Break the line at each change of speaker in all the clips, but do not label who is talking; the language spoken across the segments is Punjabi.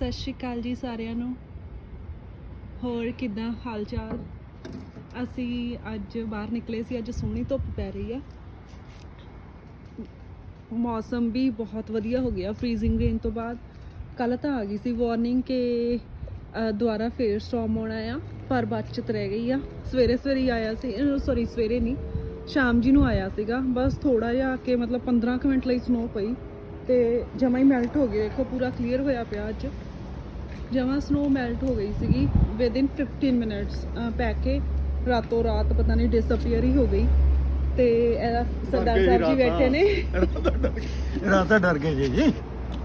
ਸਤਿ ਸ਼੍ਰੀ ਅਕਾਲ ਜੀ ਸਾਰਿਆਂ ਨੂੰ। ਹੋਰ ਕਿਦਾਂ ਹਾਲ ਚਾਲ ਅਸੀਂ ਅੱਜ ਬਾਹਰ ਨਿਕਲੇ ਸੀ, ਅੱਜ ਸੋਹਣੀ ਧੁੱਪ ਪੈ ਰਹੀ ਆ। ਮੌਸਮ ਵੀ ਬਹੁਤ ਵਧੀਆ ਹੋ ਗਿਆ ਫ੍ਰੀਜ਼ਿੰਗ ਰੇਨ ਤੋਂ ਬਾਅਦ। ਕੱਲ ਤਾਂ ਆ ਗਈ ਸੀ ਵਾਰਨਿੰਗ ਕਿ ਦੁਬਾਰਾ ਫੇਰ ਸਟਾਰਮ ਆਉਣਾ ਆ, ਪਰ ਬਚਤ ਰਹਿ ਗਈ ਆ। ਸਵੇਰੇ ਸਵੇਰੇ ਹੀ ਆਇਆ ਸੀ ਸੌਰੀ ਸਵੇਰੇ ਨਹੀਂ, ਸ਼ਾਮ ਜੀ ਨੂੰ ਆਇਆ ਸੀਗਾ। ਬਸ ਥੋੜਾ ਜਿਹਾ ਆ ਕੇ ਮਤਲਬ 15 ਕੁ ਮਿੰਟ ਲਈ ਸਨੋ ਪਈ ਤੇ ਜਮਾ ਹੀ ਮੈਲਟ ਹੋ ਗਈ ਦੇਖੋ ਪੂਰਾ ਕਲੀਅਰ ਹੋਇਆ ਪਿਆ ਅੱਜ। ਜਮਾ ਸਨੋ ਮੈਲਟ ਹੋ ਗਈ ਸੀਗੀ ਵਿਦ ਇਨ 15 ਮਿੰਟਸ ਪੈ ਕੇ ਰਾਤੋਂ ਰਾਤ ਪਤਾ ਨਹੀਂ ਡਿਸਅਪੀਅਰ ਹੀ ਹੋ ਗਈ। ਤੇ ਇਹਦਾ ਸਰਦਾਰ ਸਾਹਿਬ ਜੀ ਬੈਠੇ ਨੇ।
ਰਾਤ ਡਰ ਗਏ ਜੀ ਜੀ।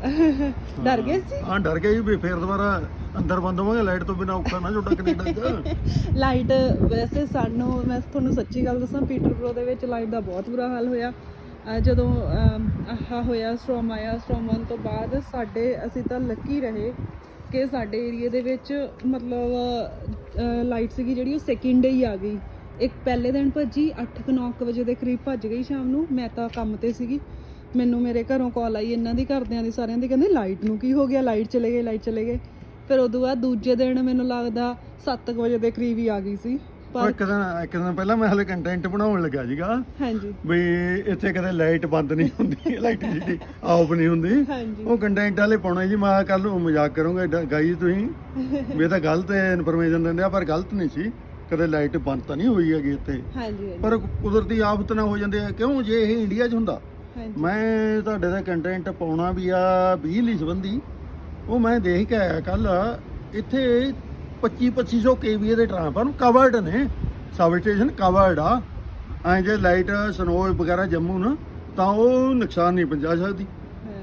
ਡਰ ਗਏ ਸੀ?
ਹਾਂ ਡਰ ਗਏ ਜੀ ਵੀ ਫੇਰ ਦੁਬਾਰਾ ਅੰਦਰ ਬੰਦ ਹੋਵਾਂਗੇ ਲਾਈਟ ਤੋਂ ਬਿਨਾ ਔਖਾ ਨਾ ਛੋਟਾ ਕੈਨੇਡਾ ਚ।
ਲਾਈਟ ਵੈਸੇ ਸਾਨੂੰ ਮੈਂ ਤੁਹਾਨੂੰ ਸੱਚੀ ਗੱਲ ਦੱਸਾਂ ਪੀਟਰਬਰੋ ਦੇ ਵਿੱਚ ਲਾਈਟ ਦਾ ਬਹੁਤ ਬੁਰਾ ਹਾਲ ਹੋਇਆ। ਜਦੋਂ ਆਹ ਹੋਇਆ ਸਟ੍ਰੋਮ ਆਇਆ ਸਟ੍ਰੋਮ ਆਉਣ ਤੋਂ ਬਾਅਦ ਸਾਡੇ ਅਸੀਂ ਤਾਂ ਲੱਕੀ ਰਹੇ। ਕਿ ਸਾਡੇ ਏਰੀਆ ਦੇ ਵਿੱਚ ਮਤਲਬ ਲਾਈਟ ਸੀਗੀ ਜਿਹੜੀ, ਉਹ ਸੈਕਿੰਡ ਡੇ ਹੀ ਆ ਗਈ। ਇੱਕ ਪਹਿਲੇ ਦਿਨ ਭੱਜੀ 8-9 ਵਜੇ ਦੇ ਕਰੀਬ ਭੱਜ ਗਈ ਸ਼ਾਮ ਨੂੰ। ਮੈਂ ਤਾਂ ਕੰਮ ਤੇ ਸੀਗੀ। ਮੈਨੂੰ ਮੇਰੇ ਘਰੋਂ ਕਾਲ ਆਈ ਇਹਨਾਂ ਦੀ, ਘਰਦਿਆਂ ਦੀ, ਸਾਰਿਆਂ ਦੀ, ਕਹਿੰਦੇ, ਲਾਈਟ ਨੂੰ ਕੀ ਹੋ ਗਿਆ? ਲਾਈਟ ਚਲੇ ਗਏ, ਲਾਈਟ ਚਲੇ ਗਏ। ਫਿਰ ਉਦੋਂ ਬਾਅਦ ਦੂਜੇ ਦਿਨ ਮੈਨੂੰ ਲੱਗਦਾ 7 ਵਜੇ ਦੇ ਕਰੀਬ ਹੀ ਆ ਗਈ ਸੀ। ਪਰ
ਇੱਕ ਦਿਨ ਇੱਕ ਦਿਨ ਪਹਿਲਾਂ ਮੈਂ ਹਲੇ ਕੰਟੈਂਟ ਬਣਾਉਣ ਲੱਗਾ ਸੀਗਾ।
ਹਾਂਜੀ।
ਵੀ ਇੱਥੇ ਕਦੇ ਲਾਈਟ ਬੰਦ ਨਹੀਂ ਹੁੰਦੀ ਇਲੈਕਟ੍ਰਿਸਿਟੀ ਆਫ ਨਹੀਂ ਹੁੰਦੀ। ਉਹ ਕੰਟੈਂਟ ਵਾਲੇ ਪਾਉਣਾ ਜੀ ਮੈਂ ਕੱਲ ਨੂੰ ਮਜ਼ਾਕ ਕਰੂੰਗਾ ਏਡਾ ਗਾਈ ਤੁਸੀਂ। ਵੀ ਤਾਂ ਗਲਤ ਇਨਫੋਰਮੇਸ਼ਨ ਦਿੰਦੇ ਆ ਪਰ ਗਲਤ ਨਹੀਂ ਸੀ। ਕਦੇ ਲਾਈਟ ਬੰਦ ਤਾਂ ਨਹੀਂ ਹੋਈ ਹੈਗੀ ਇੱਥੇ।
ਹਾਂਜੀ
ਪਰ ਕੁਦਰਤੀ ਆਫਤ ਨਾ ਹੋ ਜਾਂਦੇ ਆ। ਕਿਉਂ? ਜੇ ਇਹ ਇੰਡੀਆ 'ਚ ਹੁੰਦਾ। ਮੈਂ ਤੁਹਾਡੇ ਦਾ ਕੰਟੈਂਟ ਪਾਉਣਾ ਵੀ ਆ ਬਿਜਲੀ ਸੰਬੰਧੀ। ਉਹ ਮੈਂ ਦੇਖ ਕੇ ਆਇਆ ਕੱਲ ਇੱਥੇ 25 2500 ਕੇਵੀਏ ਦੇ ਟਰਾਂਸਫਾਰਮ ਕਵਰਡ ਨੇ। ਸਬ ਸਟੇਸ਼ਨ ਕਵਰਡ ਆ। ਐ ਜੇ ਲਾਈਟ ਸਨੋ ਵਗੈਰਾ ਜੰਮੂ ਨਾ ਤਾਂ ਉਹ ਨੁਕਸਾਨ ਨਹੀਂ ਪਹੁੰਚਾ ਸਕਦੀ।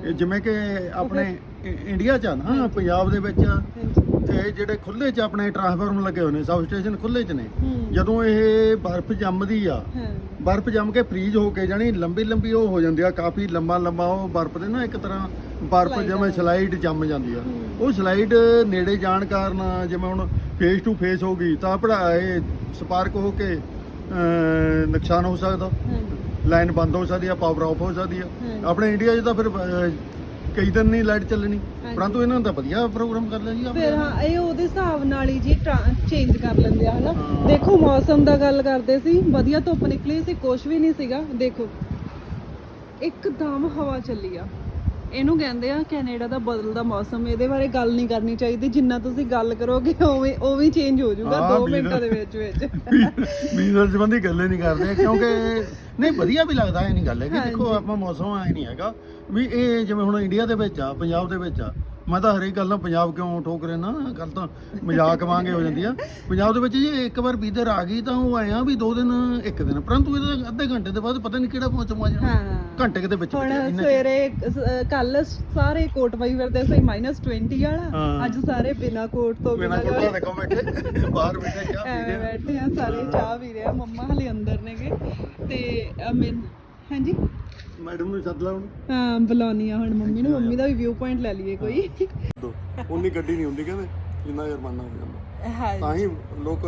ਇਹ ਜਿਵੇਂ ਕਿ ਆਪਣੇ ਇੰਡੀਆ 'ਚ ਆ ਨਾ ਪੰਜਾਬ ਦੇ ਵਿੱਚ ਇਹ ਜਿਹੜੇ ਖੁੱਲੇ 'ਚ ਆਪਣੇ ਟਰਾਂਸਫਾਰਮ ਲੱਗੇ ਹੋਏ ਨੇ ਸਬ ਸਟੇਸ਼ਨ ਖੁੱਲੇ 'ਚ ਨੇ। ਜਦੋਂ ਇਹ ਬਰਫ਼ ਜੰਮਦੀ ਆ ਬਰਫ਼ ਜੰਮ ਕੇ ਫ੍ਰੀਜ਼ ਹੋ ਕੇ ਜਾਣੀ ਲੰਬੀ ਲੰਬੀ ਉਹ ਹੋ ਜਾਂਦੀ ਆ ਕਾਫੀ ਲੰਬਾ ਲੰਬਾ ਉਹ ਬਰਫ਼ ਦੇ ਨਾ ਇੱਕ ਤਰ੍ਹਾਂ ਬਰਫ਼ ਜਿਵੇਂ। ਸਲਾਈਡ ਜੰਮ ਜਾਂਦੀ ਆ। ਉਹ ਸਲਾਈਡ ਨੇੜੇ ਜਾਣ ਕਾਰਨ ਜਿਵੇਂ ਹੁਣ ਫੇਸ ਟੂ ਫੇਸ ਹੋ ਗਈ ਤਾਂ ਪੜਾ ਇਹ ਸਪਾਰਕ ਹੋ ਕੇ ਨੁਕਸਾਨ ਹੋ ਸਕਦਾ ਲਾਈਨ ਬੰਦ ਹੋ ਸਕਦੀ ਆ ਪਾਵਰ ਆਫ ਹੋ ਸਕਦੀ ਆ। ਆਪਣੇ ਇੰਡੀਆ 'ਚ ਤਾਂ ਫਿਰ ਕਈ ਦਿਨ ਨਹੀਂ ਲਾਈਟ ਚੱਲਣੀ। ਪਰੰਤੂ ਇਹਨਾਂ ਨੇ ਤਾਂ ਵਧੀਆ ਪ੍ਰੋਗਰਾਮ ਕਰ ਲਿਆ ਜੀ ਆਪਣੇ।
ਫਿਰ ਹਾਂ ਇਹ ਉਹਦੇ ਹਿਸਾਬ ਨਾਲ ਹੀ ਜੀ ਚੇਂਜ ਕਰ ਲੈਂਦੇ ਆ ਹਨਾ। ਦੇਖੋ ਮੌਸਮ ਦਾ ਗੱਲ ਕਰਦੇ ਸੀ ਵਧੀਆ ਧੁੱਪ ਨਿਕਲੀ ਸੀ ਕੁਝ ਵੀ ਨਹੀਂ ਸੀਗਾ। ਦੇਖੋ ਇੱਕਦਮ ਹਵਾ ਚੱਲੀ ਆ। ਇਹਨੂੰ ਕਹਿੰਦੇ ਆ ਕੈਨੇਡਾ ਦਾ ਬਦਲਦਾ ਮੌਸਮ ਇਹਦੇ ਬਾਰੇ ਗੱਲ ਨਹੀਂ ਕਰਨੀ ਚਾਹੀਦੀ ਜਿੰਨਾ ਤੁਸੀਂ ਗੱਲ ਕਰੋਗੇ ਉਵੇਂ ਉਵੇਂ ਚੇਂਜ ਹੋ ਜਾਊਗਾ
ਹਾਂ,
2
ਵੀ
ਮਿੰਟਾਂ। ਦੇ ਵਿੱਚ ਵਿੱਚ
ਬਿਜ਼ਨਸ ਸੰਬੰਧੀ ਗੱਲੇ ਨਹੀਂ ਕਰਦੇ ਕਿਉਂਕਿ ਨਹੀਂ ਵਧੀਆ ਵੀ ਲੱਗਦਾ ਇਹ ਨਹੀਂ ਗੱਲ ਹੈ ਕਿ ਦੇਖੋ। ਆਪਾਂ ਮੌਸਮ ਆਏ ਨਹੀਂ ਹੈਗਾ ਵੀ ਇਹ ਜਿਵੇਂ ਹੁਣ ਇੰਡੀਆ ਦੇ ਵਿੱਚ ਆ ਪੰਜਾਬ ਦੇ ਵਿੱਚ ਆ ਮੈਂ ਤਾਂ ਹਰੇਕ ਗੱਲ ਨਾਲ ਪੰਜਾਬ ਕਿਉਂ ਠੋਕ ਰਹੇ ਨਾ? ਗੱਲ ਤਾਂ ਮਜ਼ਾਕ ਵਾਂਗੇ ਹੋ ਜਾਂਦੀ ਆ। ਪੰਜਾਬ ਦੇ ਵਿੱਚ ਜੇ ਇੱਕ ਵਾਰ ਵੀਦਰ ਆ ਗਈ ਤਾਂ ਉਹ ਆਇਆ ਵੀ ਦੋ ਦਿਨ ਇੱਕ ਦਿਨ। ਪਰੰਤੂ ਇਹਦਾ ਅੱਧੇ ਘੰਟੇ ਦੇ ਬਾਅਦ ਪਤਾ ਨਹੀਂ ਕਿਹੜਾ ਆ ਜਾਣਾ। ਘੰਟੇ ਕੁ ਦੇ ਵਿੱਚ
ਹੁਣ ਸਵੇਰੇ ਕੱਲ ਸਾਰੇ ਕੋਟ ਪਾਈ ਫਿਰਦੇ ਸੀ -20 ਵਾਲਾ। ਅੱਜ ਸਾਰੇ ਬਿਨਾ ਕੋਟ ਤੋਂ
ਬਿਨਾਂ ਕੋਟਾ ਦੇਖੋ ਬੈਠੇ ਬਾਹਰ ਬੈਠੇ ਚਾਹ ਪੀ ਰਹੇ
ਬੈਠੇ ਆ ਸਾਰੇ ਚਾਹ ਪੀ ਰਹੇ ਆ। ਮੰਮਾ ਹਲੇ ਅੰਦਰ ਨੇਗੇ। ਤੇ ਹਾਂਜੀ?
ਮੈਡਮ ਨੂੰ ਸੱਦ ਲਾ ਹੁਣ
ਹਾਂ ਬੁਲਾਉਣੀ ਆ ਹੁਣ ਮੰਮੀ ਨੂੰ। ਮੰਮੀ ਦਾ ਵੀ ਵਿਊ ਪੁਆਇੰਟ ਲੈ ਲਈਏ ਕੋਈ।
ਦੋ। ਉਨੀ ਗੱਡੀ ਨਹੀਂ ਹੁੰਦੀ ਕਹਿੰਦੇ ਜਿੰਨਾ ਜੁਰਮਾਨਾ ਹੋ ਜਾਂਦਾ।
ਹਾਂਜੀ।
ਤਾਂ ਹੀ ਲੋਕ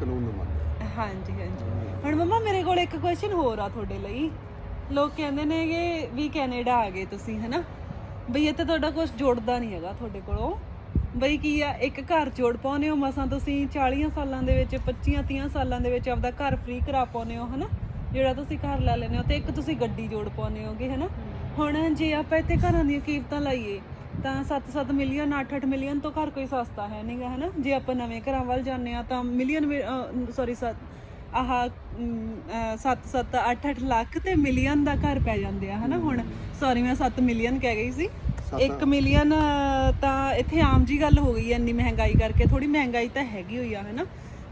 ਕਾਨੂੰਨ ਨੂੰ ਮੰਨਦੇ ਆ।
ਹਾਂਜੀ ਹਾਂਜੀ। ਹੁਣ ਮੰਮਾ ਮੇਰੇ ਕੋਲ ਇੱਕ ਕੁਐਸਚਨ ਹੋਰ ਆ ਤੁਹਾਡੇ ਲਈ। ਲੋਕ ਕਹਿੰਦੇ ਨੇ ਕਿ ਵੀ ਕੈਨੇਡਾ ਆ ਗਏ ਤੁਸੀਂ ਹਨਾ? ਬਈ ਇੱਥੇ ਤੁਹਾਡਾ ਕੁਝ ਜੋੜਦਾ ਨਹੀਂ ਹੈਗਾ ਤੁਹਾਡੇ ਕੋਲੋਂ। ਬਈ ਕੀ ਆ ਇੱਕ ਘਰ ਜੋੜ ਪਾਉਨੇ ਹੋ? ਮਸਾਂ ਤੁਸੀਂ 40 ਸਾਲਾਂ ਦੇ ਵਿੱਚ 25 30 ਸਾਲਾਂ ਦੇ ਵਿੱਚ ਆਪਦਾ ਘਰ ਫ੍ਰੀ ਕਰਾ ਪਾਉਨੇ ਹੋ ਹਨਾ? ਜਿਹੜਾ ਤੁਸੀਂ ਘਰ ਲੈ ਲੈਨੇ ਹੋ ਤੇ ਇੱਕ ਤੁਸੀਂ ਗੱਡੀ ਜੋੜ ਪਾਉਨੇ ਹੋਗੇ ਹਨਾ? ਹੁਣ ਜੇ ਆਪਾਂ ਇੱਥੇ ਘਰਾਂ ਦੀਆਂ ਕੀਮਤਾਂ ਲਾਈਏ ਤਾਂ 7-7 ਮਿਲੀਅਨ 8-8 ਮਿਲੀਅਨ ਤੋਂ ਘਰ ਕੋਈ ਸਸਤਾ ਹੈ ਨਹੀਂਗਾ ਹਨਾ? ਜੇ ਆਪਾਂ ਨਵੇਂ ਘਰਾਂ ਵੱਲ ਜਾਂਦੇ ਆ ਤਾਂ ਮਿਲੀਅਨ ਸੌਰੀ ਆਹ 7-7 8-8 ਲੱਖ ਤੇ ਮਿਲੀਅਨ ਦਾ ਘਰ ਪੈ ਜਾਂਦੇ ਆ ਹਨਾ? ਹੁਣ ਸੌਰੀ ਮੈਂ 7 ਮਿਲੀਅਨ ਕਹਿ ਗਈ ਸੀ। 1 ਮਿਲੀਅਨ ਤਾਂ ਇੱਥੇ ਆਮ ਜੀ ਗੱਲ ਹੋ ਗਈ ਐ ਇੰਨੀ ਮਹਿੰਗਾਈ ਕਰਕੇ ਥੋੜੀ ਮਹਿੰਗਾਈ ਤਾਂ ਹੈਗੀ ਹੋਈ ਆ ਹਨਾ?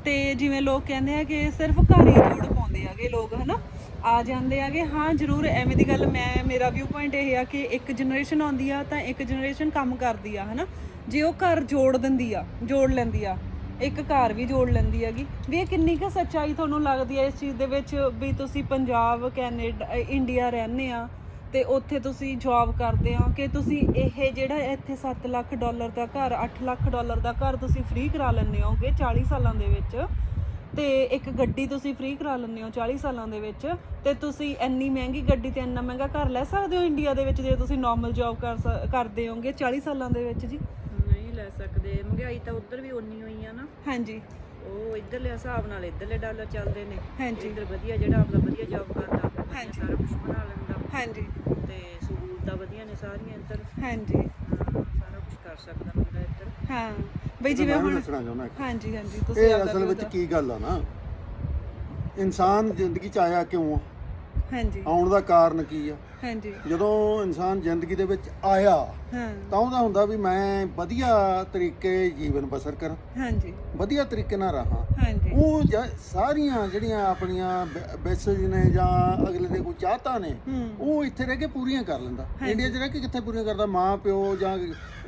ਤੇ ਜਿਵੇਂ ਲੋਕ ਕਹਿੰਦੇ ਆ ਕਿ ਸਿਰਫ ਘਰ ਹੀ ਜੋੜ ਪਾਉਂਦੇ ਆਗੇ ਲੋਕ, ਹਨਾ? ਆ ਜਾਂਦੇ ਆਗੇ। ਹਾਂ, ਜ਼ਰੂਰ, ਐਵੇਂ ਦੀ ਗੱਲ ਮੈਂ, ਮੇਰਾ ਵਿਊ ਪੁਆਇੰਟ ਇਹ ਆ ਕਿ ਇੱਕ ਜਨਰੇਸ਼ਨ ਆਉਂਦੀ ਆ ਤਾਂ ਇੱਕ ਜਨਰੇਸ਼ਨ ਕੰਮ ਕਰਦੀ ਆ, ਹਨਾ? ਜੇ ਉਹ ਘਰ ਜੋੜ ਦਿੰਦੀ ਆ, ਜੋੜ ਲੈਂਦੀ ਆ, ਇੱਕ ਘਰ ਵੀ ਜੋੜ ਲੈਂਦੀ ਹੈਗੀ। ਵੀ ਇਹ ਕਿੰਨੀ ਕੁ ਸੱਚਾਈ ਤੁਹਾਨੂੰ ਲੱਗਦੀ ਹੈ ਇਸ ਚੀਜ਼ ਦੇ ਵਿੱਚ ਵੀ ਤੁਸੀਂ ਪੰਜਾਬ, ਕੈਨੇਡਾ, ਇੰਡੀਆ ਰਹਿੰਦੇ ਆ ਤੇ ਉੱਥੇ ਤੁਸੀਂ ਜੌਬ ਕਰਦੇ ਆ ਕਿ ਤੁਸੀਂ ਇਹ ਜਿਹੜਾ ਇੱਥੇ 7 ਲੱਖ ਡਾਲਰ ਦਾ ਘਰ 8 ਲੱਖ ਡਾਲਰ ਦਾ ਘਰ ਤੁਸੀਂ ਫ੍ਰੀ ਕਰਾ ਲੈਂਦੇ ਹੋਗੇ 40 ਸਾਲਾਂ ਦੇ ਵਿੱਚ। ਤੇ ਇੱਕ ਗੱਡੀ ਤੁਸੀਂ ਫ੍ਰੀ ਕਰਾ ਲੈਂਦੇ ਹੋ 40 ਸਾਲਾਂ ਦੇ ਵਿੱਚ ਤੇ ਤੁਸੀਂ ਇੰਨੀ ਮਹਿੰਗੀ ਗੱਡੀ ਤੇ ਇੰਨਾ ਮਹਿੰਗਾ ਘਰ ਲੈ ਸਕਦੇ ਹੋ ਇੰਡੀਆ ਦੇ ਵਿੱਚ ਜੇ ਤੁਸੀਂ ਨਾਰਮਲ ਜੌਬ ਕਰ ਕਰਦੇ ਹੋਗੇ 40 ਸਾਲਾਂ ਦੇ ਵਿੱਚ ਜੀ?
ਨਹੀਂ ਲੈ ਸਕਦੇ ਮਹਿੰਗਾਈ ਤਾਂ ਉਧਰ ਵੀ ਓਨੀ ਹੋਈ ਆ ਨਾ।
ਹਾਂਜੀ।
ਉਹ ਇਧਰਲੇ ਹਿਸਾਬ ਨਾਲ ਇਧਰਲੇ ਡਾਲਰ ਚੱਲਦੇ ਨੇ।
ਹਾਂਜੀ।
ਇਧਰ ਵਧੀਆ ਜਿਹੜਾ ਆਪਦਾ ਵਧੀਆ ਜੌਬ ਕਰਦਾ
ਹਾਂਜੀ।
ਸਾਰਾ ਕੁਝ ਬਣਾ ਲੈਂਦਾ।
ਹਾਂਜੀ।
ਤੇ ਸਹੂਲਤਾਂ ਵਧੀਆ ਨੇ ਸਾਰੀਆਂ ਇੱਧਰ?
ਹਾਂਜੀ।
ਹਾਂ, ਸਾਰਾ ਕੁਝ ਕਰ ਸਕਦਾ ਬੰਦਾ ਇੱਧਰ।
ਹਾਂ ਬਈ ਜਿਵੇਂ
ਮੈਂ ਵੀ
ਹੁਣ
ਦੱਸਣਾ ਚਾਹੁੰਦਾ ਇੱਕ।
ਹਾਂਜੀ ਹਾਂਜੀ ਤੁਸੀਂ
ਇਹ
ਆਪਦਾ
ਅਸਲ ਵਿੱਚ। ਕੀ ਗੱਲ ਆ ਨਾ? ਇਨਸਾਨ ਜ਼ਿੰਦਗੀ ਚ ਆਇਆ ਕਿਉਂ ਆ?
ਹਾਂਜੀ।
ਆਉਣ ਦਾ ਕਾਰਨ ਕੀ ਆ?
ਹਾਂਜੀ।
ਜਦੋਂ ਇਨਸਾਨ ਜ਼ਿੰਦਗੀ ਦੇ ਵਿੱਚ ਆਇਆ
ਹਾਂ।
ਤਾਂ ਉਹਦਾ ਹੁੰਦਾ ਵੀ ਮੈਂ ਵਧੀਆ ਤਰੀਕੇ ਜੀਵਨ ਬਸਰ ਕਰਾਂ।
ਹਾਂਜੀ।
ਵਧੀਆ ਤਰੀਕੇ ਨਾਲ ਰਹਾਂ।
ਹਾਂਜੀ।
ਉਹ ਜ- ਸਾਰੀਆਂ ਜਿਹੜੀਆਂ ਆਪਣੀਆਂ ਮੈਸੇਜ ਨੇ ਜਾਂ ਅਗਲੇ ਦੇ ਕੋਈ ਚਾਹਤਾ ਨੇ ਉਹ ਇੱਥੇ ਰਹਿ ਕੇ ਪੂਰੀਆਂ ਕਰ ਲੈਂਦਾ। ਇੰਡੀਆ 'ਚ ਰਹਿ ਕੇ ਕਿੱਥੇ ਪੂਰੀਆਂ ਕਰਦਾ? ਮਾਂ ਪਿਓ ਜਾਂ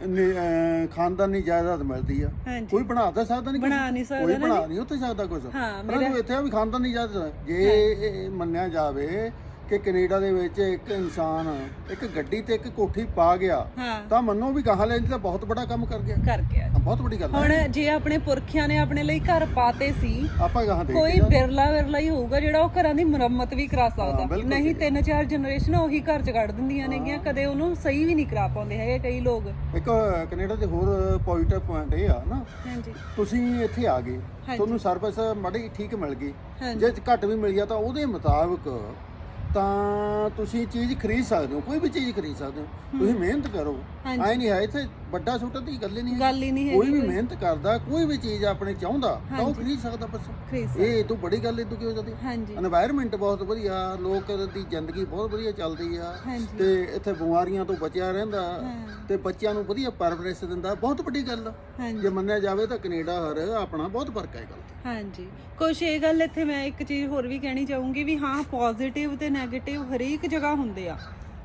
ਨੇ- ਅਹ ਖਾਨਦਾਨੀ ਜਾਇਦਾਦ ਮਿਲਦੀ ਆ।
ਹਾਂਜੀ।
ਕੋਈ ਬਣਾ ਤਾਂ ਸਕਦਾ ਨਹੀਂ
ਬਣਾ ਨਹੀਂ ਸਕਦਾ
ਕੋਈ
ਨਾ
ਬਣਾ ਨਹੀਂ ਉੱਥੇ ਸਕਦਾ ਕੁਝ
ਹਾਂ ਮੇਰਾ
ਇੱਥੇ ਆ ਵੀ ਖਾਨਦਾਨੀ ਜਾਇਦਾਦ ਜੇ ਇਹ ਮੰਨਿਆ ਜਾਵੇ ਕਿ ਕੈਨੇਡਾ ਦੇ ਵਿੱਚ ਇੱਕ ਇਨਸਾਨ ਇੱਕ ਗੱਡੀ ਤੇ ਇੱਕ ਕੋਠੀ ਪਾ ਗਿਆ
ਹਾਂ।
ਤਾਂ ਮੰਨੋ ਵੀ ਗਾਹਾਂ ਲੈਣ ਤਾਂ ਬਹੁਤ ਵੱਡਾ ਕੰਮ ਕਰ ਗਿਆ।
ਕਰ ਗਿਆ
ਬਹੁਤ ਵੱਡੀ ਗੱਲ ਹੈ।
ਹੁਣ ਜੇ ਆਪਣੇ ਪੁਰਖਿਆਂ ਨੇ ਆਪਣੇ ਲਈ ਘਰ ਪਾਤੇ ਸੀ
ਆਪਾਂ ਗਾਹਾਂ ਦੇਖ
ਕੋਈ ਬਿਰਲਾ ਵਿਰਲਾ ਹੀ ਹੋਊਗਾ ਜਿਹੜਾ ਉਹ ਘਰਾਂ ਦੀ ਮੁਰੰਮਤ ਵੀ ਕਰਾ ਸਕਦਾ।
ਬਿਲਕੁਲ
ਨਹੀਂ ਤਿੰਨ ਚਾਰ ਜਨਰੇਸ਼ਨ ਉਹੀ ਘਰ ਚ ਕੱਢ ਦਿੰਦੀਆਂ ਨੇਗੀਆਂ ਕਦੇ ਉਹਨੂੰ ਸਹੀ ਵੀ ਨਹੀਂ ਕਰਾ ਪਾਉਂਦੇ ਹੈਗੇ ਕਈ ਲੋਕ।
ਇੱਕ ਕੈਨੇਡਾ ਦੇ ਹੋਰ ਪੋਜ਼ਿਟਿਵ ਪੁਆਇੰਟ ਇਹ ਆ ਨਾ।
ਹਾਂਜੀ।
ਤੁਸੀਂ ਇੱਥੇ ਆ ਗਏ। ਤੁਹਾਨੂੰ ਸਰਵਿਸ ਮਾੜੀ ਠੀਕ ਮਿਲ ਗਈ।
ਹਾਂਜੀ।
ਜੇ ਘੱਟ ਵੀ ਮਿਲ ਗਿਆ ਤਾਂ ਉਹਦੇ ਮੁਤਾਬਕ ਤਾਂ ਤੁਸੀਂ ਚੀਜ਼ ਖਰੀਦ ਸਕਦੇ ਹੋ ਕੋਈ ਵੀ ਚੀਜ਼ ਖਰੀਦ ਸਕਦੇ ਹੋ। ਤੁਸੀਂ ਮਿਹਨਤ ਕਰੋ।
ਹਾਂਜੀ।
ਐ ਨਹੀਂ ਹੈ ਇੱਥੇ ਵੱਡਾ ਛੋਟਾ ਦੀ ਗੱਲ ਹੀ ਨਹੀਂ
ਗੱਲ ਹੀ ਨਹੀਂ
ਕੋਈ ਵੀ ਮਿਹਨਤ ਕਰਦਾ ਕੋਈ ਵੀ ਚੀਜ਼ ਆਪਣੇ ਚਾਹੁੰਦਾ ਤਾਂ ਉਹ ਖਰੀਦ ਸਕਦਾ ਬਸ ਇਹ ਤੋਂ ਬੜੀ ਗੱਲ ਇਹ ਤੋਂ ਕਿਉਂ ਜਾਂਦੀ?
ਹਾਂਜੀ।
এনवायरमेंट ਬਹੁਤ ਵਧੀਆ ਲੋਕ ਦੀ ਜ਼ਿੰਦਗੀ ਬਹੁਤ ਵਧੀਆ ਚੱਲਦੀ ਆ। ਤੇ ਇੱਥੇ ਬਿਮਾਰੀਆਂ ਤੋਂ ਬਚਿਆ ਰਹਿੰਦਾ। ਤੇ ਬੱਚਿਆਂ ਨੂੰ ਵਧੀਆ ਪਰਵਰਿਸ਼ ਦਿੰਦਾ ਬਹੁਤ ਵੱਡੀ ਗੱਲ ਆ। ਜੇ ਮੰਨਿਆ ਜਾਵੇ ਤਾਂ ਕੈਨੇਡਾ ਹਰ ਆਪਣਾ ਬਹੁਤ ਫ਼ਰਕ ਹੈ ਗੱਲ
ਹਾਂਜੀ। ਕੁਛ ਇਹ ਗੱਲ ਇੱਥੇ ਮੈਂ ਇੱਕ ਚੀਜ਼ ਹੋਰ ਵੀ ਕਹਿਣੀ ਚਾਹੂੰਗੀ ਵੀ ਹਾਂ ਪੋਜ਼ਿਟਿਵ ਤੇ 네ਗੇਟਿਵ ਹਰੇਕ ਜਗ੍ਹਾ ਹੁੰਦੇ ਆ।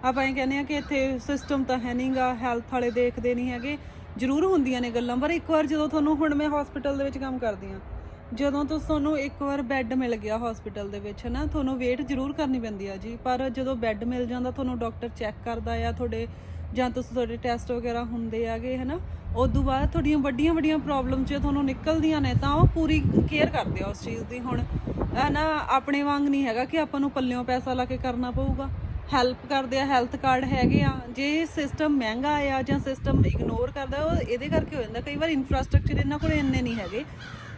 ਆਪਾਂ ਇਹ ਕਹਿੰਦੇ ਆ ਕਿ ਇੱਥੇ ਸਿਸਟਮ ਤਾਂ ਹੈ ਨਹੀਂਗਾ ਹੈਲਥ ਵਾਲੇ ਦੇਖਦੇ ਨਹੀਂ ਹੈਗੇ। ਜ਼ਰੂਰ ਹੁੰਦੀਆਂ ਨੇ ਗੱਲਾਂ, ਪਰ ਇੱਕ ਵਾਰ ਜਦੋਂ ਤੁਹਾਨੂੰ ਹੁਣ ਮੈਂ ਹਸਪੀਟਲ ਦੇ ਵਿੱਚ ਕੰਮ ਕਰਦੀ ਆ, ਜਦੋਂ ਤੋਂ ਤੁਹਾਨੂੰ ਇੱਕ ਵਾਰ ਬੈੱਡ ਮਿਲ ਗਿਆ ਹਸਪੀਟਲ ਦੇ ਵਿੱਚ ਨਾ ਤੁਹਾਨੂੰ ਵੇਟ ਜ਼ਰੂਰ ਕਰਨੀ ਪੈਂਦੀ ਆ ਜੀ। ਪਰ ਜਦੋਂ ਬੈੱਡ ਮਿਲ ਜਾਂਦਾ, ਤੁਹਾਨੂੰ ਡਾਕਟਰ ਚੈੱਕ ਕਰਦਾ ਆ ਤੁਹਾਡੇ, ਜਾਂ ਤੁਸੀਂ ਤੁਹਾਡੇ ਟੈਸਟ ਵਗੈਰਾ ਹੁੰਦੇ ਆਗੇ ਹਨਾ ਉਸ ਤੋਂ ਬਾਅਦ ਤੁਹਾਡੀਆਂ ਵੱਡੀਆਂ ਵੱਡੀਆਂ ਪ੍ਰੋਬਲਮ ਜੇ ਤੁਹਾਨੂੰ ਨਿਕਲਦੀਆਂ ਨੇ, ਤਾਂ ਉਹ ਪੂਰੀ ਕੇਅਰ ਕਰਦੇ ਆ ਉਸ ਚੀਜ਼ ਦੀ। ਹੁਣ ਇਹ ਨਾ ਆਪਣੇ ਵਾਂਗ ਨਹੀਂ ਹੈਗਾ ਕਿ ਆਪਾਂ ਨੂੰ ਪੱਲਿਓਂ ਪੈਸਾ ਲਾ ਕੇ ਕਰਨਾ ਪਊਗਾ। ਹੈਲਪ ਕਰਦੇ ਆ ਹੈਲਥ ਕਾਰਡ ਹੈਗੇ ਆ। ਜੇ ਸਿਸਟਮ ਮਹਿੰਗਾ ਆ ਜਾਂ ਸਿਸਟਮ ਇਗਨੋਰ ਕਰਦਾ ਉਹ ਇਹਦੇ ਕਰਕੇ ਹੋ ਜਾਂਦਾ। ਕਈ ਵਾਰ ਇਨਫਰਾਸਟ੍ਰਕਚਰ ਇਹਨਾਂ ਕੋਲ ਇੰਨੇ ਨਹੀਂ ਹੈਗੇ।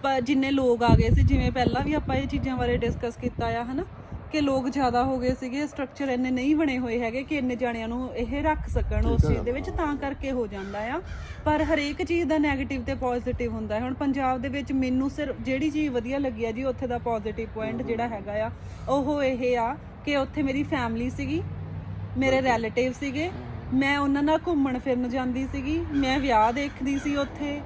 ਪਰ ਜਿੰਨੇ ਲੋਕ ਆ ਗਏ ਸੀ ਜਿਵੇਂ ਪਹਿਲਾਂ ਵੀ ਆਪਾਂ ਇਹ ਚੀਜ਼ਾਂ ਬਾਰੇ ਡਿਸਕਸ ਕੀਤਾ ਆ ਹਨਾ? ਕਿ ਲੋਕ ਜ਼ਿਆਦਾ ਹੋ ਗਏ ਸੀਗੇ ਸਟਰਕਚਰ ਇੰਨੇ ਨਹੀਂ ਬਣੇ ਹੋਏ ਹੈਗੇ ਕਿ ਇੰਨੇ ਜਾਣਿਆਂ ਨੂੰ ਇਹ ਰੱਖ ਸਕਣ ਉਸ ਚੀਜ਼ ਦੇ ਵਿੱਚ ਤਾਂ ਕਰਕੇ ਹੋ ਜਾਂਦਾ ਆ। ਪਰ ਹਰੇਕ ਚੀਜ਼ ਦਾ 네ਗੇਟਿਵ ਤੇ ਪੋਜ਼ਿਟਿਵ ਹੁੰਦਾ ਹੈ। ਹੁਣ ਪੰਜਾਬ ਦੇ ਵਿੱਚ ਮੈਨੂੰ ਸਿਰਫ ਜਿਹੜੀ ਚੀਜ਼ ਵਧੀਆ ਲੱਗੀ ਆ ਜੀ ਉੱਥੇ ਦਾ ਪੋਜ਼ਿਟਿਵ ਪੁਆਇੰਟ ਜਿਹੜਾ ਹੈਗਾ ਆ ਉਹ ਇਹ ਆ ਕਿ ਉੱਥੇ ਮੇਰੀ ਫੈਮਿਲੀ ਸੀਗੀ ਮੇਰੇ ਰਿਲੇਟਿਵ ਸੀਗੇ ਮੈਂ ਉਹਨਾਂ ਨਾਲ ਘੁੰਮਣ ਫਿਰਨ ਜਾਂਦੀ ਸੀਗੀ ਮੈਂ ਵਿਆਹ ਦੇਖਦੀ ਸੀ ਉੱਥੇ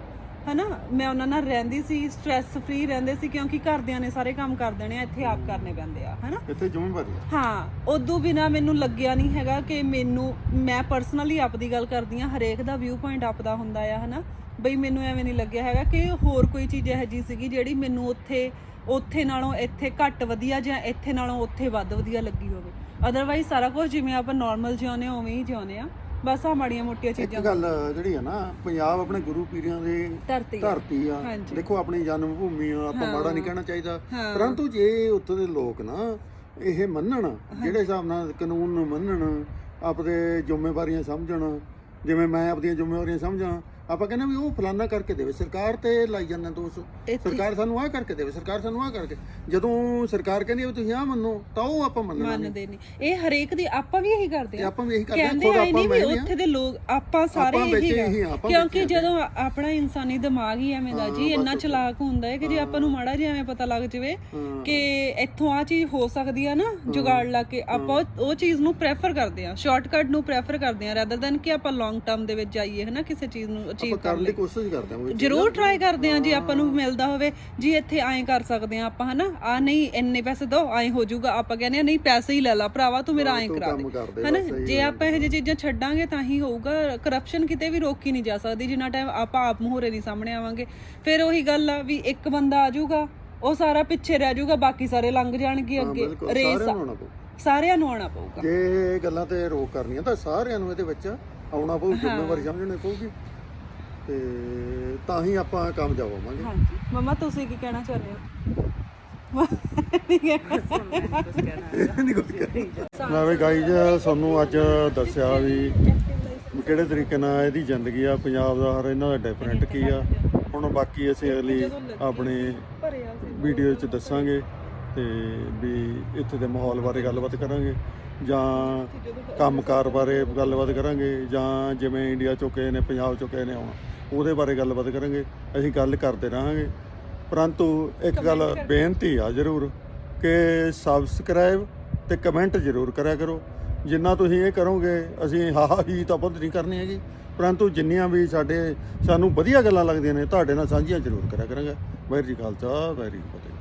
ਹਨਾ? ਮੈਂ ਉਹਨਾਂ ਨਾਲ ਰਹਿੰਦੀ ਸੀ ਸਟ੍ਰੈਸ ਫ੍ਰੀ ਰਹਿੰਦੇ ਸੀ ਕਿਉਂਕਿ ਘਰਦਿਆਂ ਨੇ ਸਾਰੇ ਕੰਮ ਕਰ ਦੇਣੇ ਆ ਇੱਥੇ ਆਪ ਕਰਨੇ ਪੈਂਦੇ ਆ ਹਨਾ?
ਇੱਥੇ ਜ਼ਿੰਮੇਵਾਰੀ ਆ
ਹਾਂ ਉਦੋਂ ਬਿਨਾ ਮੈਨੂੰ ਲੱਗਿਆ ਨਹੀਂ ਹੈਗਾ ਕਿ ਮੈਨੂੰ ਮੈਂ ਪਰਸਨਲੀ ਆਪ ਦੀ ਗੱਲ ਕਰਦੀ ਆ ਹਰੇਕ ਦਾ ਵਿਊ ਪੁਆਇੰਟ ਆਪ ਦਾ ਹੁੰਦਾ ਆ ਹਨਾ? ਬਈ ਮੈਨੂੰ ਐਵੇਂ ਨਹੀਂ ਲੱਗਿਆ ਹੈਗਾ ਕਿ ਹੋਰ ਕੋਈ ਚੀਜ਼ ਇਹੋ ਜੀ ਸੀਗੀ ਜਿਹੜੀ ਮੈਨੂੰ ਉੱਥੇ ਉੱਥੇ ਨਾਲੋਂ ਇੱਥੇ ਘੱਟ ਵਧੀਆ ਜਾਂ ਇੱਥੇ ਨਾਲੋਂ ਉੱਥੇ ਵੱਧ ਵਧੀਆ ਲੱਗੀ ਹੋਵੇ ਅਦਰਵਾਈਜ਼ ਸਾਰਾ ਕੁਝ ਜਿਵੇਂ ਆਪਾਂ ਨਾਰਮਲ ਜਿਉਂਦੇ ਹਾਂ, ਉਵੇਂ ਹੀ ਜਿਉਂਦੇ ਆ ਬਸ ਆ ਮਾੜੀਆਂ ਮੋਟੀਆਂ
ਇੱਕ
ਚੀਜ਼ਾਂ
ਗੱਲ ਜਿਹੜੀ ਆ ਨਾ ਪੰਜਾਬ ਆਪਣੇ ਗੁਰੂ ਪੀਰਾਂ ਦੇ
ਧਰਤੀ ਆ।
ਧਰਤੀ ਆ
ਹਾਂਜੀ।
ਦੇਖੋ ਆਪਣੀ ਜਨਮ ਭੂਮੀ ਆ ਆਪਾਂ
ਹਾਂ।
ਮਾੜਾ ਨਹੀਂ ਕਹਿਣਾ ਚਾਹੀਦਾ
ਹਾਂ।
ਪਰੰਤੂ ਜੇ ਉੱਥੇ ਦੇ ਲੋਕ ਨਾ ਇਹ ਮੰਨਣ ਜਿਹੜੇ ਹਿਸਾਬ ਨਾਲ ਕਾਨੂੰਨ ਨੂੰ ਮੰਨਣ ਆਪਦੇ ਜ਼ਿੰਮੇਵਾਰੀਆਂ ਸਮਝਣ ਜਿਵੇਂ ਮੈਂ ਆਪਦੀਆਂ ਜ਼ਿੰਮੇਵਾਰੀਆਂ ਸਮਝਾਂ ਆਪਾਂ ਕਹਿੰਦੇ ਵੀ ਉਹ ਫਲਾਨਾ ਕਰਕੇ ਦੇਵੇ ਸਰਕਾਰ ਤੇ ਲਾਈ ਜਾਂਦੇ ਦੋਸ਼। ਸਰਕਾਰ ਸਾਨੂੰ ਆਹ ਕਰਕੇ ਦੇਵੇ ਸਰਕਾਰ ਸਾਨੂੰ ਆਹ ਕਰਕੇ। ਜਦੋਂ ਸਰਕਾਰ ਕਹਿੰਦੀ ਵੀ ਤੁਸੀਂ ਆਹ ਮੰਨੋ ਤਾਂ ਉਹ ਆਪਾਂ ਮੰਨਣਾ ਨਹੀਂ।
ਮੰਨਦੇ ਨਹੀਂ। ਇਹ ਹਰੇਕ ਦੀ ਆਪਾਂ ਵੀ ਇਹੀ ਕਰਦੇ ਆ
ਆਪਾਂ ਵੀ ਇਹੀ ਕਰਦੇ ਆ ਖੁਦ ਆਪਾਂ
ਨਹੀਂ ਵੀ ਉੱਥੇ ਦੇ ਲੋਕ ਆਪਾਂ ਸਾਰੇ ਇਹੀ ਕਿਉਂਕਿ। ਜਦੋਂ ਆਪਣਾ ਇਨਸਾਨੀ ਦਿਮਾਗ ਹੀ ਐਵੇਂ ਦਾ ਜੀ ਇੰਨਾ ਚਲਾਕ ਹੁੰਦਾ ਹੈ ਕਿ ਜੇ ਆਪਾਂ ਨੂੰ ਮਾੜਾ ਜਿਹਾ ਐਵੇਂ ਪਤਾ ਲੱਗ ਜਾਵੇ। ਕਿ ਇੱਥੋਂ ਆ ਚੀਜ਼ ਹੋ ਸਕਦੀ ਆ ਨਾ ਜੁਗਾੜ ਲਾ ਕੇ ਆਪਾਂ ਉਹ- ਉਹ ਚੀਜ਼ ਨੂੰ ਪ੍ਰੈਫਰ ਕਰਦੇ ਆ ਸ਼ਾਰਟਕਟ ਨੂੰ ਪ੍ਰੈਫਰ ਕਰਦੇ ਆ ਰਦਰ ਦੈਨ ਕਿ ਆਪਾਂ ਲੌਂਗ ਟਰਮ ਦੇ ਵਿੱਚ ਜਾਈਏ ਹਨਾ ਕਿਸੇ ਚੀਜ਼ ਨੂੰ ਅਚੀਵ ਕਰਨ ਲਈ
ਕੋਸ਼ਿਸ਼ ਕਰਦੇ ਹਾਂ।
ਜ਼ਰੂਰ ਟਰਾਈ ਕਰਦੇ ਆ ਜੇ ਆਪਾਂ ਨੂੰ ਮਿਲਦਾ ਹੋਵੇ। ਜੀ ਇੱਥੇ ਐਂ ਕਰ ਸਕਦੇ ਆ ਆਪਾਂ ਹਨਾ? ਆ ਨਹੀਂ ਇੰਨੇ ਪੈਸੇ ਦੋ ਐਂ ਹੋ ਜਾਊਗਾ। ਆਪਾਂ ਕਹਿੰਦੇ ਆ ਨਹੀਂ ਪੈਸੇ ਹੀ ਲੈ ਲਾ ਭਰਾਵਾ ਤੂੰ ਮੇਰਾ ਐਂ ਕਰਾ ਦੇ। ਹਨਾ? ਜੇ ਆਪਾਂ ਇਹ ਜਿਹੀ ਚੀਜ਼ਾਂ ਛੱਡਾਂਗੇ ਤਾਂ ਹੀ ਹੋਊਗਾ। ਕਰਪਸ਼ਨ ਕਿਤੇ ਵੀ ਰੋਕੀ ਨਹੀਂ ਜਾ ਸਕਦੀ ਜਿੰਨਾ ਟਾਈਮ ਆਪਾਂ ਆਪ ਮੂਹਰੇ ਨਹੀਂ ਸਾਹਮਣੇ ਆਵਾਂਗੇ। ਫਿਰ ਉਹੀ ਗੱਲ ਆ ਵੀ ਇੱਕ ਬੰਦਾ ਆ ਜਾਊਗਾ ਉਹ ਸਾਰਾ ਪਿੱਛੇ ਰਹਿ ਜਾਊਗਾ ਬਾਕੀ ਸਾਰੇ ਲੰਘ ਜਾਣਗੇ
ਹਾਂ,
ਅੱਗੇ। ਰੇਸ
ਸਾਰਿਆਂ ਨੂੰ ਆਉਣਾ ਪਊ।
ਸਾਰਿਆਂ ਨੂੰ ਆਉਣਾ ਪਊਗਾ।
ਜੇ ਇਹ ਗੱਲਾਂ ਤੇ ਰੋਕ ਕਰਨੀਆਂ ਤਾਂ ਸਾਰਿਆਂ ਨੂੰ ਇਹਦੇ ਵਿੱਚ ਆਉਣਾ ਪਊ ਜ਼ਿੰਮੇਵਾਰੀ ਸਮਝਣੀ ਪਊਗੀ। ਤੇ ਤਾਂ ਹੀ ਆਪਾਂ ਕਾਮਯਾਬ ਹੋਵਾਂਗੇ
ਹਾਂਜੀ। ਮਮਾ ਤੁਸੀਂ ਕੀ ਕਹਿਣਾ ਚਾਹੁੰਦੇ ਹੋ?
ਮੈਂ ਵੀ ਗਾਈਜ਼ ਤੁਹਾਨੂੰ ਅੱਜ ਦੱਸਿਆ ਵੀ ਕਿਹੜੇ ਤਰੀਕੇ ਨਾਲ ਇਹਦੀ ਜ਼ਿੰਦਗੀ ਆ ਪੰਜਾਬ ਦਾ ਹਰ ਇਹਨਾਂ ਦਾ ਡਿਫਰੈਂਟ ਕੀ ਆ। ਹੁਣ ਬਾਕੀ ਅਸੀਂ ਅਗਲੀ ਆਪਣੀ ਵੀਡੀਓ 'ਚ ਦੱਸਾਂਗੇ ਤੇ ਵੀ ਇੱਥੇ ਦੇ ਮਾਹੌਲ ਬਾਰੇ ਗੱਲਬਾਤ ਕਰਾਂਗੇ। ਜਾਂ ਕੰਮਕਾਰ ਬਾਰੇ ਗੱਲਬਾਤ ਕਰਾਂਗੇ ਜਾਂ ਜਿਵੇਂ ਇੰਡੀਆ ਚੋਂ ਨੇ ਪੰਜਾਬ ਚੋਂ ਨੇ ਹੁਣ ਉਹਦੇ ਬਾਰੇ ਗੱਲਬਾਤ ਕਰਾਂਗੇ ਅਸੀਂ ਗੱਲ ਕਰਦੇ ਰਹਾਂਗੇ। ਪਰੰਤੂ ਇੱਕ ਗੱਲ ਬੇਨਤੀ ਆ ਜ਼ਰੂਰ ਕਿ ਸਬਸਕ੍ਰਾਈਬ ਤੇ ਕਮੈਂਟ ਜ਼ਰੂਰ ਕਰਿਆ ਕਰੋ। ਜਿੰਨਾ ਤੁਸੀਂ ਇਹ ਕਰੋਗੇ ਅਸੀਂ ਹਾ ਹੀ ਤਾਂ ਬੰਦ ਨਹੀਂ ਕਰਨੀ ਹੈਗੀ। ਪਰੰਤੂ ਜਿੰਨੀਆਂ ਵੀ ਸਾਡੇ ਸਾਨੂੰ ਵਧੀਆ ਗੱਲਾਂ ਲੱਗਦੀਆਂ ਨੇ ਤੁਹਾਡੇ ਨਾਲ ਸਾਂਝੀਆਂ ਜ਼ਰੂਰ ਕਰਿਆ ਕਰਾਂਗੇ। ਵਾਹਿਗੁਰੂ ਜੀ ਖਾਲਸਾ ਵਾਹਿਗੁਰੂ ਜੀ ਫਤਿਹ।